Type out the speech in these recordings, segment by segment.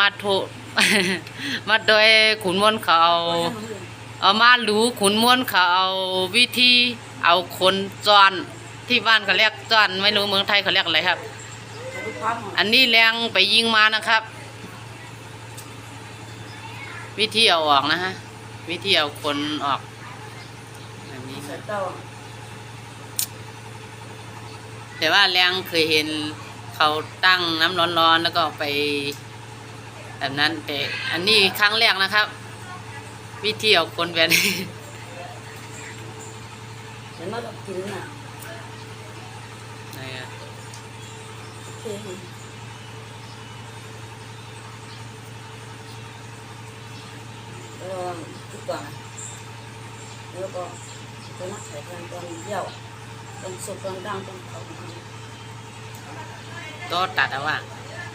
มาโทมาโดยขุนมนต์เขาเอาเอามารู้ขุนมนต์เขาเอาวิธีเอาคนจอนที่บ้านเขาเรียกจอนไม่รู้เมืองไทยเขาเรียกอะไรครับ อันนี้แรงไปยิงมานะครับ วิธีเอาออกนะฮะวิธีเอาคนออกอันนี้เสร็จแล้วแต่ว่าแรงเคยเห็นเขาตั้งน้ำร้อนๆแล้วก็ไป แบบนั้นแต่อันนี้ครั้งแรกนะครับ วิธีเอาคนแบบนี้เห็นไหมเรากินน่ะไหนอะโอเคแล้วทุกอย่างแล้วก็จะนักใส่กันตอนเยี่ยวตอนสุกตอนดังตอนเขาก็ตัดเอาว่า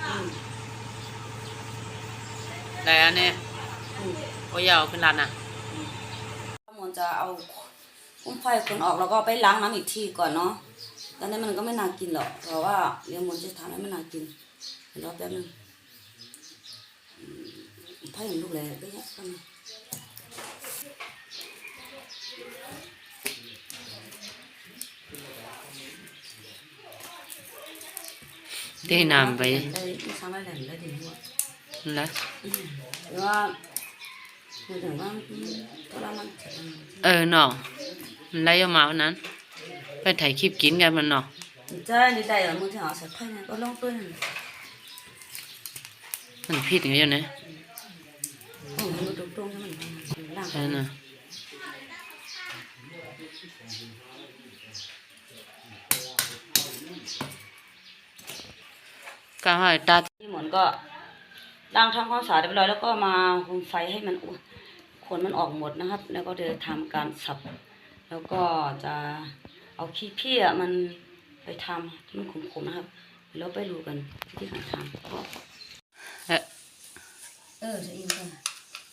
อืม แต่อันนี้อืมโอ้ยาวขึ้นรันอะมันจะเอาอุ้มไฟคนออกแล้วก็ไปล้างน้ำอีกทีก่อนเนาะตอนนี้มันก็ไม่น่ากินหรอกเพราะว่าเลี้ยงมันจะทำให้มันน่ากินเดี๋ยวรอแป๊บนึงอืมไฟเห็นลูกเลยก็เยอะกันได้นำไปได้ไม่ทำอะไรเลยได้ดีด้วย แล้วหรือว่าคือถึงว่าก็แล้วมันจะเออเนาะมันไล่ออกมาวันนั้น ไปถ่ายคลิปกินกันมันเนาะจะได้ได้เหรอมึงจะเอาใส่ไฟเนี่ยก็ลองเปิ้ลมันผิดอย่างเดียวนะโอ้มันตรงตรงๆใช่ไหมล่างใช่นะก็ให้ตาที่หมอนก็ ล้างทำความสะอาดเรียบร้อยแล้วก็มาคุมไฟให้มันอุ่นขนมันออกหมดนะครับ แล้วก็เดินทำการสับ แล้วก็จะเอาขี้เพี้ยมันไปทำที่มันขมๆนะครับ แล้วไปดูกันวิธีการทำเอ๊ะเออจะอินกัน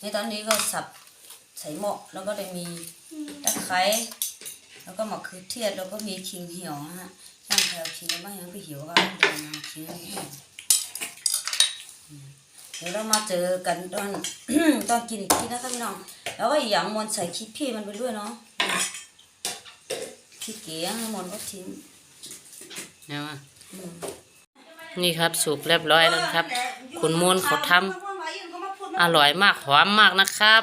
ในตอนนี้ก็สับใส่หม้อแล้วก็จะมีตะไคร้แล้วก็มะเขือเทศแล้วก็มีขิงเหี่ยวนะฮะย่างแถวขิงแล้วไม่ยังไปเหี่ยวก็เดินมาขิงให้แห้งอืม เดี๋ยวเรามาเจอกันตอนตอนกินอีกทีนะครับพี่น้อง แล้วก็อีกอย่างมนใส่คิดพี่มันไปด้วยเนาะคิดเก๋ให้มนก็ทิ้งเนี่ยว่ะนี่ครับสุกเรียบร้อยแล้วครับ คุณมนเขาทำอร่อยมากหอมมากนะครับ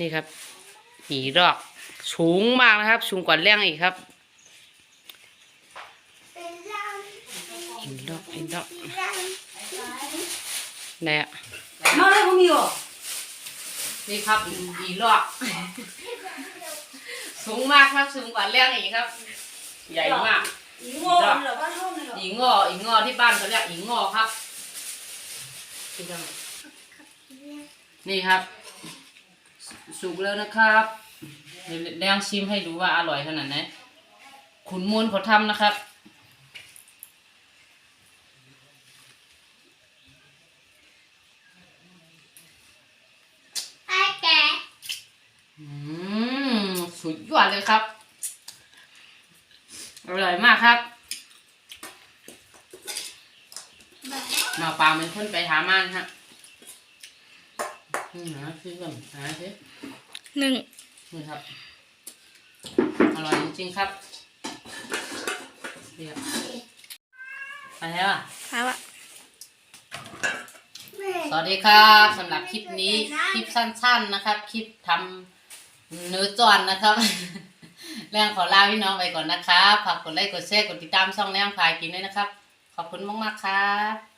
นี่ครับ หีรอก สูงมากนะครับ สูงกว่าแรงอีกครับหินรอกหินรอกไหนอะมาเลยพวกมีอะนี่ครับหีรอกสูงมากครับ สูงกว่าแรงอีกครับ ใหญ่มากอีโง่เหรอบ้านห้องเลยเหรออีงออีงอที่บ้านเขาเรียกอีงอครับนี่ครับนี่ครับ สุกแล้วนะครับเดี๋ยวแดงชิมให้ดูว่าอร่อยขนาดไหนขุนมูลเขาทำนะครับอืมสุดยอดเลยครับ อร่อยมากครับหมาปลาเป็นคนไปหามันฮะอืม หาซื้อก่อนหาสิหนึ่งนี่ครับ อร่อยจริงๆครับเดี๋ยวไปแล้วอะ ครับอะสวัสดีครับสำหรับคลิปนี้คลิปสั้น ๆนะครับ คลิปทำเนื้อจอนนะครับแรงขอลาพี่น้องไปก่อนนะครับฝากกดไลค์กดแชร์กดติดตามช่องแรงพายกินด้วยนะครับ ขอบคุณมากๆครับ